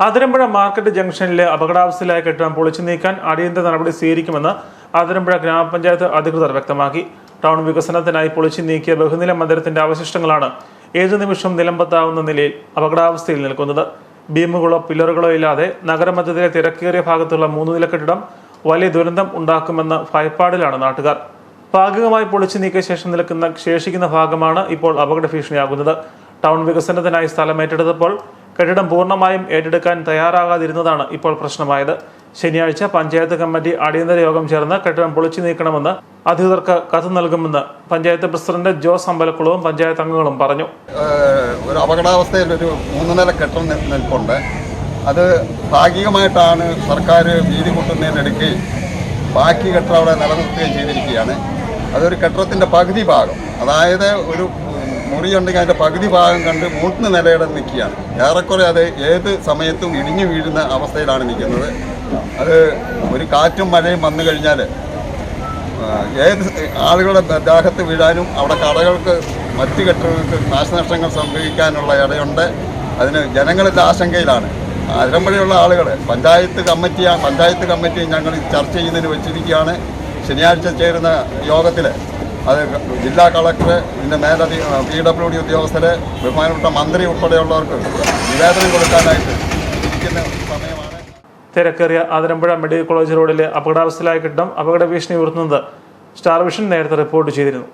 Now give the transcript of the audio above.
Athirampuzha market ജംഗ്ഷനിലെ അപകടാവസ്ഥയിലായ കെട്ടിടം പൊളിച്ചു നീക്കാൻ അടിയന്തര നടപടി സ്വീകരിക്കുമെന്ന് അതിരമ്പുഴ ഗ്രാമപഞ്ചായത്ത് അധികൃതർ വ്യക്തമാക്കി. ടൗൺ വികസനത്തിനായി പൊളിച്ചു നീക്കിയ ബഹുനില മന്ദിരത്തിന്റെ അവശിഷ്ടങ്ങളാണ് ഏതു നിമിഷം നിലമ്പത്താവുന്ന നിലയിൽ അപകടാവസ്ഥയിൽ നിൽക്കുന്നത്. ബീമുകളോ പില്ലറുകളോ ഇല്ലാതെ നഗരമധ്യത്തിലെ തിരക്കേറിയ ഭാഗത്തുള്ള മൂന്ന് നില കെട്ടിടം വലിയ ദുരന്തം ഉണ്ടാക്കുമെന്ന ഭയപ്പാടിലാണ് നാട്ടുകാർ. ഭാഗികമായി പൊളിച്ചു നീക്കിയ ശേഷം നിൽക്കുന്ന ശേഷിക്കുന്ന ഭാഗമാണ് ഇപ്പോൾ അപകട ഭീഷണിയാകുന്നത്. ടൗൺ വികസനത്തിനായി സ്ഥലം ഏറ്റെടുത്തപ്പോൾ കെട്ടിടം പൂർണമായും ഏറ്റെടുക്കാൻ തയ്യാറാകാതിരുന്നതാണ് ഇപ്പോൾ പ്രശ്നമായത്. ശനിയാഴ്ച പഞ്ചായത്ത് കമ്മിറ്റി അടിയന്തര യോഗം ചേർന്ന് കെട്ടിടം പൊളിച്ചു നീക്കണമെന്ന് അധികൃതർക്ക് കത്ത് നൽകുമെന്ന് പഞ്ചായത്ത് പ്രസിഡന്റ് ജോസ് അമ്പലക്കുളവും പഞ്ചായത്ത് അംഗങ്ങളും പറഞ്ഞു. ഒരു അപകടാവസ്ഥയിൽ ഒരു മൂന്ന് നില കെട്ടിടം നിൽപ്പുണ്ട്. അത് ഭാഗികമായിട്ടാണ് സർക്കാർ വീതി കൂട്ടുന്നതിനെടുക്കുകയും ബാക്കി കെട്ടിടം അവിടെ നിലനിർത്തുകയും ചെയ്തിരിക്കുകയാണ്. അതൊരു കെട്ടിടത്തിന്റെ പകുതി ഭാഗം. അതായത് ഒരു മുറിയുണ്ടെങ്കിൽ അതിന്റെ പകുതി ഭാഗം കണ്ട് മൂന്ന് നിലയുടെ നിൽക്കുകയാണ്. ഏറെക്കുറെ അത് ഏത് സമയത്തും ഇടിഞ്ഞു വീഴുന്ന അവസ്ഥയിലാണ് നിൽക്കുന്നത്. അത് ഒരു കാറ്റും മഴയും വന്നു കഴിഞ്ഞാൽ ഏത് ആളുകളുടെ ദാഹത്ത് വീഴാനും അവിടെ കടകൾക്ക് മറ്റ് കെട്ടുകൾക്ക് നാശനഷ്ടങ്ങൾ സംഭവിക്കാനുള്ള ഇടയുണ്ട്. അതിന് ജനങ്ങളുടെ ആശങ്കയിലാണ്. അതിരമ്പഴയുള്ള ആളുകൾ പഞ്ചായത്ത് കമ്മിറ്റി പഞ്ചായത്ത് കമ്മിറ്റി ഞങ്ങൾ ചർച്ച ചെയ്യുന്നതിന് വെച്ചിരിക്കുകയാണ്. ശനിയാഴ്ച ചേരുന്ന യോഗത്തിൽ അത് ജില്ലാ കളക്ടർ ഇതിന്റെ മേലധി പി ഡബ്ല്യു ഡി ഉദ്യോഗസ്ഥർ ബഹുമാനപ്പെട്ട മന്ത്രി ഉൾപ്പെടെയുള്ളവർക്ക് നിവേദനം കൊടുക്കാനായിട്ട് ഇരിക്കുന്ന സമയമാണ്. തിരക്കേറിയ ആതിരമ്പുഴ മെഡിക്കൽ കോളേജ് റോഡിലെ അപകടാവസ്ഥയിലായ കെട്ടിടം അപകട ഭീഷണി ഉയർത്തുന്നത് സ്റ്റാർ വിഷൻ നേരത്തെ റിപ്പോർട്ട് ചെയ്തിരുന്നു.